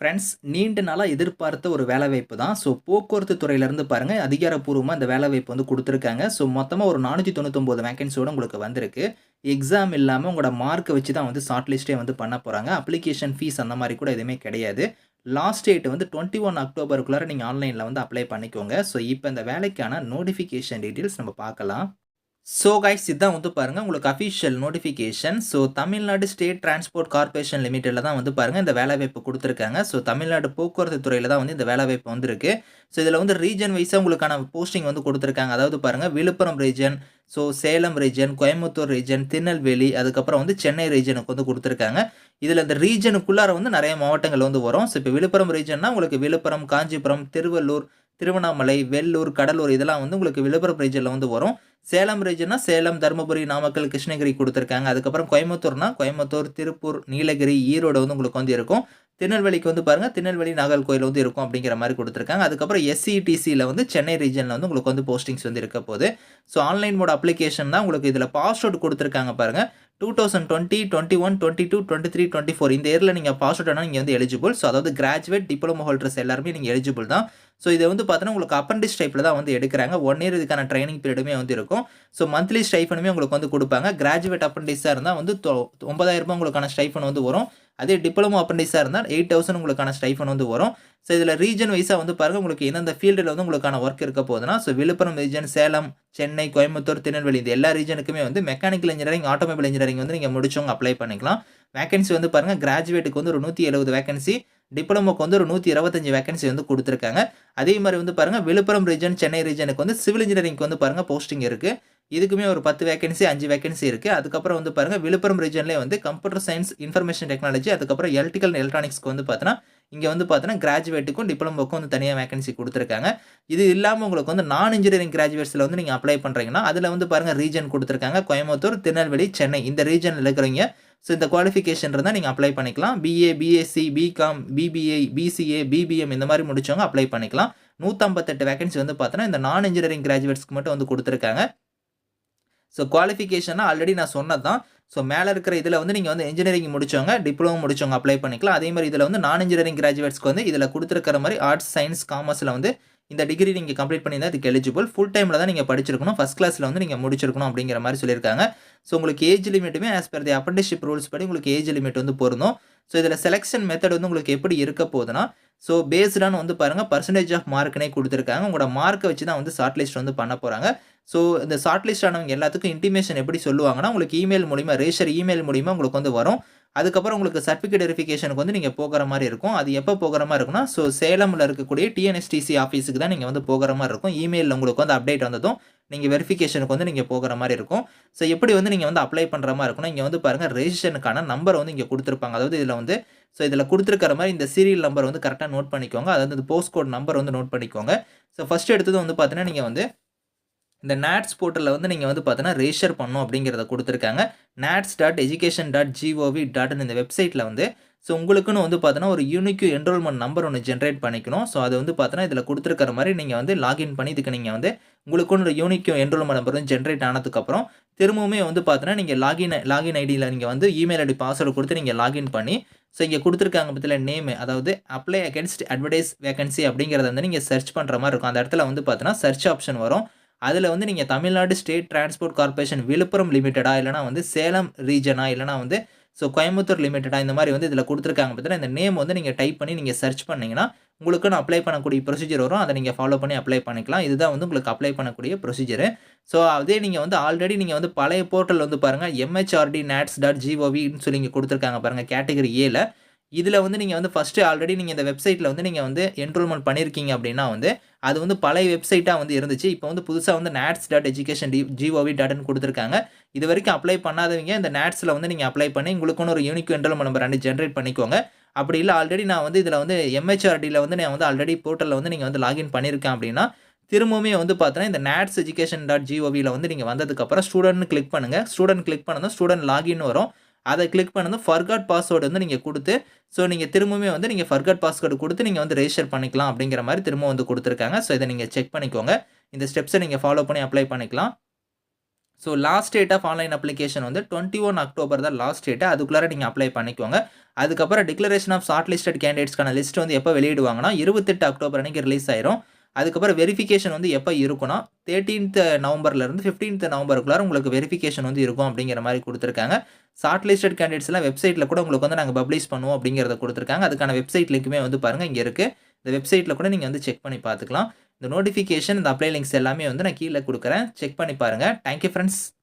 Friends நீண்ட நாளாக எதிர்பார்த்த ஒரு வேலைவாய்ப்பு தான் ஸோ போக்குவரத்து துறையிலேருந்து பாருங்கள் அதிகாரப்பூர்வமாக இந்த வேலைவாய்ப்பு வந்து கொடுத்துருக்காங்க. ஸோ மொத்தமாக ஒரு நானூற்றி தொண்ணூத்தொம்பது வேகன்சியோட உங்களுக்கு வந்திருக்கு. எக்ஸாம் இல்லாமல் உங்களோட மார்க்கை வச்சு தான் வந்து ஷார்ட் லிஸ்ட்டே வந்து பண்ண போகிறாங்க அப்ளிகேஷன் ஃபீஸ் அந்த மாதிரி கூட எதுவுமே கிடையாது. லாஸ்ட் டேட் வந்து டுவெண்ட்டி ஒன் அக்டோபருக்குள்ளார நீங்கள் ஆன்லைனில் வந்து அப்ளை பண்ணிக்கோங்க. ஸோ இப்போ இந்த வேலைக்கான நோட்டிஃபிகேஷன் டீட்டெயில்ஸ் நம்ம பார்க்கலாம். ஸோ கைஸ் இதுதான் வந்து பாருங்கள் உங்களுக்கு official notification so Tamil Nadu state transport corporation லிமிட்டடில் தான் வந்து பாருங்கள் இந்த வேலைவாய்ப்பு கொடுத்துருக்காங்க. ஸோ தமிழ்நாடு போக்குவரத்து துறையில் தான் வந்து இந்த வேலைவாய்ப்பு வந்திருக்கு. ஸோ இதில் வந்து ரீஜன் வைஸாக உங்களுக்கான போஸ்டிங் வந்து கொடுத்துருக்காங்க. அதாவது பாருங்கள் Viluppuram region so Salem region Coimbatore region Tirunelveli அதுக்கப்புறம் வந்து சென்னை ரீஜனுக்கு வந்து கொடுத்துருக்காங்க. இதில் இந்த ரீஜனுக்குள்ளார வந்து நிறைய மாவட்டங்கள் வந்து வரும். ஸோ இப்போ விழுப்புரம் ரீஜன்னா உங்களுக்கு விழுப்புரம் காஞ்சிபுரம் திருவள்ளூர் திருவண்ணாமலை வெள்ளூர் கடலூர் இதெல்லாம் வந்து உங்களுக்கு விழுப்புரம் ரீஜனில் வந்து வரும். சேலம் ரீஜன்னா சேலம் தருமபுரி நாமக்கல் கிருஷ்ணகிரி கொடுத்துருக்காங்க. அதுக்கப்புறம் கோயம்புத்தூர்னா கோயம்புத்தூர் திருப்பூர் நீலகிரி ஈரோடு வந்து உங்களுக்கு வந்து இருக்கும். திருநெல்வேலிக்கு வந்து பாருங்கள் திருநெல்வேலி நாகர்கோயில் வந்து இருக்கும் அப்படிங்கிற மாதிரி கொடுத்துருக்காங்க. அதுக்கப்புறம் எஸ்சிடிசியில் வந்து சென்னை ரீஜனில் வந்து உங்களுக்கு வந்து போஸ்டிங்ஸ் வந்து இருக்க போகுது. ஸோ ஆன்லைன் மோட் அப்ளிகேஷன் தான் உங்களுக்கு இதில் பாஸ் அவுட் கொடுத்துருக்காங்க பாருங்கள் two thousand twenty twenty one twenty two twenty three twenty four இந்த இயரில் நீங்கள் பாஸ் அவுட் ஆனால் நீங்கள் வந்து எலிஜிபிள் ஸோ அதாவது கிராஜுவேட் டிப்ளமோ ஹோல்டர்ஸ் எல்லாருமே நீங்கள் எலிஜிபிள் தான். ஸோ இதை வந்து பார்த்தோன்னா உங்களுக்கு அப்ரண்டிஸ் டைப்பில் தான் வந்து எடுக்கிறாங்க. ஒன் இயர் இதுக்கான ட்ரைனிங் பீரியடுமே வந்து இருக்கும். ஸோ மந்த்லி ஸ்டைஃபனுமே உங்களுக்கு வந்து கொடுப்பாங்க. கிராஜுவேட் அப்ரண்டிஸாக இருந்தால் வந்து ஒன்பதாயிரம் ரூபாய் உங்களுக்கான ஸ்டைஃபன் வந்து வரும். அதே டிப்ளமோ அப்ரண்டிஸாக இருந்தால் எயிட் தௌசண்ட் உங்களுக்கான ஸ்டைஃபன் வந்து வரும். ஸோ இதில் ரீஜன் வைஸாக வந்து பாருங்கள் உங்களுக்கு எந்தெந்த ஃபீல்டில் வந்து உங்களுக்கான ஒர்க் இருக்க போகுதுன்னா ஸோ விழுப்புரம் ரீஜன் சேலம் சென்னை கோயம்புத்தூர் திருநெல்வேலி இது எல்லா ரீஜனுக்குமே வந்து மெக்கானிக்கல் இன்ஜினியரிங் ஆட்டோமொபைல் இன்ஜினியரிங் வந்து நீங்கள் முடிச்சவங்க அப்ளை பண்ணிக்கலாம். வேகன்சி வந்து பாருங்கள் கிராஜுவேட்டுக்கு வந்து ஒரு நூற்றி எழுபது வேகன்சி டிப்ளமோக்கு வந்து ஒரு நூற்றி இருபத்தஞ்சு வேகன்சி வந்து கொடுத்துருக்காங்க. அதே மாதிரி வந்து பாருங்கள் விழுப்புரம் ரீஜன் சென்னை ரீஜனுக்கு வந்து சிவில் இன்ஜினியரிங்க்கு வந்து பாருங்கள் போஸ்டிங் இருக்குது இதுக்குமே ஒரு பத்து வேகன்சி அஞ்சு வேகன்சி இருக்குது அதுக்கப்புறம் வந்து பாருங்கள் விழுப்புரம் ரீஜன்லேயே வந்து கம்ப்யூட்டர் சயின்ஸ் இன்ஃபர்மேஷன் டெக்னாலஜி அதுக்கப்புறம் எலக்ட்ரிக்கல் எலக்ட்ரானிக்ஸ்க்கு வந்து பார்த்தோன்னா இங்கே வந்து பார்த்தோன்னா கிராஜுவேட்டுக்கும் டிப்ளமோக்கும் வந்து தனியாக வேகன்சி கொடுத்துருக்காங்க. இது இல்லாமல் உங்களுக்கு வந்து நான் இன்ஜினியரிங் கிராஜுவேட்ஸில் வந்து நீங்கள் அப்ளை பண்ணுறீங்கன்னா அதில் வந்து பாருங்கள் ரீஜன் கொடுத்துருக்காங்க. கோயம்புத்தூர் திருநெல்வேலி சென்னை. இந்த ரீஜனில் இருக்கிறவங்க ஸோ இந்த குவாலிஃபிகேஷன் இருந்தால் நீங்கள் அப்ளை பண்ணிக்கலாம். BA BSc BCom BBA BCA BBM இந்த மாதிரி முடிச்சவங்க அப்ளை பண்ணிக்கலாம். நூற்றம்பத்தெட்டு வேகன்சி வந்து பார்த்தோன்னா இந்த நான் இன்ஜினியரிங் கிராஜுவேட்ஸ்க்கு மட்டும் வந்து கொடுத்துருக்காங்க. ஸோ குவாலிஃபிகேஷனாக ஆல்ரெடி நான் சொன்னது தான் ஸோ மேலே இருக்கிற இதில் வந்து நீங்கள் வந்து இன்ஜினியரிங் முடிச்சவங்க டிப்ளமோ முடிச்சவங்க அப்ளை பண்ணிக்கலாம். அதே மாதிரி இதில் வந்து நான் இன்ஜினியரிங் கிராஜுவேட்ஸ்க்கு வந்து இதில் கொடுத்துருக்கிற மாதிரி ஆர்ட்ஸ் சயின்ஸ் காமர்ஸில் வந்து இந்த டிகிரி நீங்கள் கம்ப்ளீட் பண்ணியிருந்தா இதுக்கு எலிஜிபிள் ஃபுல் டைமில் தான் நீங்கள் படிச்சிருக்கணும். ஃபஸ்ட் கிளாஸில் வந்து நீங்கள் முடிச்சிருக்கணும் அப்படிங்கிற மாதிரி சொல்லியிருக்காங்க. ஸோ உங்களுக்கு age லிமிட்டுமே as per the apprenticeship rules படி உங்களுக்கு ஏஜ் லிமிட் வந்து பொருந்தும். ஸோ இதில் செலெக்ஷன் மெத்தட் வந்து உங்களுக்கு எப்படி இருக்க போகுதுன்னா ஸோ பேஸ்டான வந்து பாருங்கள் பர்சன்டேஜ் ஆஃப் மார்க்னே கொடுத்துருக்காங்க. உங்களோட மார்க்கை வச்சு தான் வந்து ஷார்ட் லிஸ்ட் வந்து பண்ண போகிறாங்க ஸோ இந்த ஷார்ட் லிஸ்ட் ஆனவங்க எல்லாத்துக்கும் இன்டிமேஷன் எப்படி சொல்லுவாங்கன்னா உங்களுக்கு இமெயில் மூலிமா ரேஷர் இமெயில் மூலிமா உங்களுக்கு வந்து வரும். அதுக்கப்புறம் உங்களுக்கு சர்டிஃபிகேட் வெரிஃபிகேஷனுக்கு வந்து நீங்கள் போகிற மாதிரி இருக்கும். அது எப்போ போகிற மாதிரி இருக்கும்னா ஸோ சேலமில் இருக்கக்கூடிய டிஎன்எஸ்டிசி ஆஃபீஸுக்கு தான் நீங்கள் வந்து போகிற மாதிரி இருக்கும். இமெயிலில் உங்களுக்கு வந்து அப்டேட் வந்ததும் நீங்கள் வெரிஃபிகேஷனுக்கு வந்து நீங்கள் போகிற மாதிரி இருக்கும். ஸோ எப்படி வந்து நீங்கள் வந்து அப்ளை பண்ணுற மாதிரி இருக்கும்னா இங்கே வந்து பாருங்கள் ரெஜிஸ்ட்ரேஷனுக்கான நம்பர் வந்து இங்கே கொடுத்துருப்பாங்க. அதாவது இதில் வந்து ஸோ இதில் கொடுத்துருக்கிற மாதிரி இந்த சீரியல் நம்பர் வந்து கரெக்டாக நோட் பண்ணிக்கோங்க. அதாவது இந்த போஸ்ட் கோட் நம்பர் வந்து நோட் பண்ணிக்கோங்க. ஸோ ஃபஸ்ட்டு எடுத்தது வந்து பார்த்தீங்கன்னா நீங்கள் வந்து இந்த நேட்ஸ் போர்ட்டலில் வந்து நீங்கள் வந்து பார்த்தீங்கன்னா ரெஜிஸ்டர் பண்ணும் அப்படிங்கிறத கொடுத்துருக்காங்க. NATS dot education dot gov டாட்னு இந்த வெப்சைட்டில் வந்து. ஸோ உங்களுக்குன்னு வந்து பார்த்தீங்கன்னா ஒரு யூனிக் என்ரோல்மெண்ட் நம்பர் ஒன்று ஜென்ரேட் பண்ணிக்கணும். ஸோ அது வந்து பார்த்தீங்கன்னா இதில் கொடுத்துருக்கிற மாதிரி நீங்கள் வந்து லாகின் பண்ணி இதுக்கு நீங்கள் வந்து உங்களுக்குன்னு ஒரு யூனிக் என்ரோல்மெண்ட் நம்பர் வந்து ஜென்ரேட் ஆனதுக்கப்புறம் திரும்பவுமே வந்து பார்த்தீங்கன்னா நீங்கள் லாகின் லாகின் ஐடியில் நீங்கள் வந்து இமெயில் ஐடி பாஸ்வேர்டு கொடுத்து நீங்கள் லாகின் பண்ணி ஸோ இங்கே கொடுத்துருக்காங்க பற்றியில் நேம் அதாவது அப்ளை அகேன்ஸ்ட் அட்வர்டைஸ் வேகன்சி அப்படிங்கிறத வந்து நீங்கள் சர்ச் பண்ணுற மாதிரி இருக்கும். அந்த இடத்துல வந்து பார்த்தீங்கன்னா சர்ச் ஆப்ஷன் வரும். அதில் வந்து நீங்கள் Tamil Nadu state transport corporation Viluppuram லிமிட்டடாக இல்லைனா வந்து சேலம் ரீஜனா இல்லைனா வந்து ஸோ கோயம்புத்தூர் லிமிட்டடா இந்த மாதிரி வந்து இதில் கொடுத்துருக்காங்க பார்த்தீங்கன்னா இந்த நேம் வந்து நீங்கள் டைப் பண்ணி நீங்கள் சர்ச் பண்ணிங்கன்னா உங்களுக்குன்னு அப்ளை பண்ணக்கூடிய ப்ரொசீஜர் வரும். அதை நீங்கள் ஃபாலோ பண்ணி அப்ளை பண்ணிக்கலாம். இதுதான் வந்து உங்களுக்கு அப்ளை பண்ணக்கூடிய ப்ரொசீஜர் ஸோ அதே நீங்கள் வந்து ஆல்ரெடி நீங்கள் வந்து பழைய போர்ட்டல் வந்து பாருங்கள் எம்ஹெச்ஆர்டி நேட்ஸ் டாட் ஜிஓவின்னு சொல்லி இங்கே கொடுத்துருக்காங்க பாருங்கள் கேட்டகரி ஏல இதில் வந்து நீங்கள் வந்து ஃபஸ்ட்டு ஆல்ரெடி நீங்கள் இந்த வெப்சைட்டில் வந்து நீங்கள் வந்து என்ரோல்மெண்ட் பண்ணியிருக்கீங்க அப்படின்னா வந்து அது வந்து பழைய வெப்சைட்டாக வந்து இருந்துச்சு. இப்போ வந்து புதுசாக வந்து NATS dot education T gov டாட்னு கொடுத்துருக்காங்க. இது வரைக்கும் அப்ளை பண்ணாதவங்க இந்த நேட்ஸில் வந்து நீங்கள் அப்ளை பண்ணி உங்களுக்குன்னு ஒரு யூனிக் என்ரோல்மெண்ட் நம்பர் ரெண்டு ஜென்ரேட் பண்ணிக்கோங்க. அப்படி இல்லை ஆல்ரெடி நான் வந்து இதில் வந்து எம்ஹெச்ஆர்டியில் வந்து நான் வந்து ஆல்ரெடி போர்ட்டலில் வந்து நீங்கள் வந்து லாகின் பண்ணியிருக்கேன் அப்படின்னா திரும்பவுமே வந்து பார்த்தோன்னா இந்த நேட்ஸ் எஜுகேஷன் டாட் ஜிஓவியில் வந்து நீங்கள் வந்ததுக்கப்புறம் ஸ்டூடெண்ட் கிளிக் பண்ணுங்கள் ஸ்டூடெண்ட் கிளிக் பண்ணதும் ஸ்டூடெண்ட் லாகின் வரும். அதை கிளிக் பண்ணதும் ஃபர்காட் பாஸ்வேர்டு வந்து நீங்கள் கொடுத்து ஸோ நீங்கள் திரும்பவுமே வந்து நீங்கள் ஃபர்காட் பாஸ்வேர்டு கொடுத்து நீங்கள் வந்து ரெஜிஸ்டர் பண்ணிக்கலாம் அப்படிங்கிற மாதிரி திரும்ப வந்து கொடுத்துருக்காங்க. ஸோ இதை நீங்கள் செக் பண்ணிக்கோங்க. இந்த ஸ்டெப்ஸை நீங்கள் ஃபாலோ பண்ணி அப்ளை பண்ணிக்கலாம். So last date of online application வந்து டுவெண்ட்டி ஒன் அக்டோபர் தான் லாஸ்ட் டேட்டு அதுக்குள்ளார நீங்கள் அப்ளை பண்ணிக்கோங்க. அதுக்கப்புறம் டிக்ளரேஷன் ஆஃப் ஷார்ட் லிஸ்டட் கேண்டிடேட்ஸ்க்கான லிஸ்ட் வந்து எப்போ வெளியிடுவாங்கன்னா இருபத்தெட்டு அக்டோபர் அன்றைக்கி ரிலீஸ் ஆயிரும். அதுக்கப்புறம் வெரிஃபிகேஷன் வந்து எப்போ இருக்குன்னா தேர்ட்டீன்த் நவம்பர்லேருந்து ஃபிஃப்டீன்த் நவம்பருக்குள்ளார உங்களுக்கு வெரிஃபிகேஷன் வந்து இருக்கும் அப்படிங்கிற மாதிரி கொடுத்துருக்காங்க. ஷார்ட் லிஸ்டட் கேண்டிடேட்ஸ்லாம் வெப்சைட்டில் கூட உங்களுக்கு வந்து நாங்கள் பப்ளிஷ் பண்ணுவோம் அப்படிங்கிறத கொடுத்துருக்காங்க. அதுக்கான வெப்சைட் லிங்க்குமே வந்து பாருங்கள் இங்கே இருக்குது இந்த வெப்சைட்டில் கூட நீங்கள் வந்து செக் பண்ணி பார்த்துக்கலாம். இந்த நோட்டிஃபிகேஷன் இந்த அப்ளை லிங்க்ஸ் எல்லாமே வந்து நான் கீழே கொடுக்குறேன். செக் பண்ணி பாருங்கள் தேங்க்யூ ஃப்ரெண்ட்ஸ்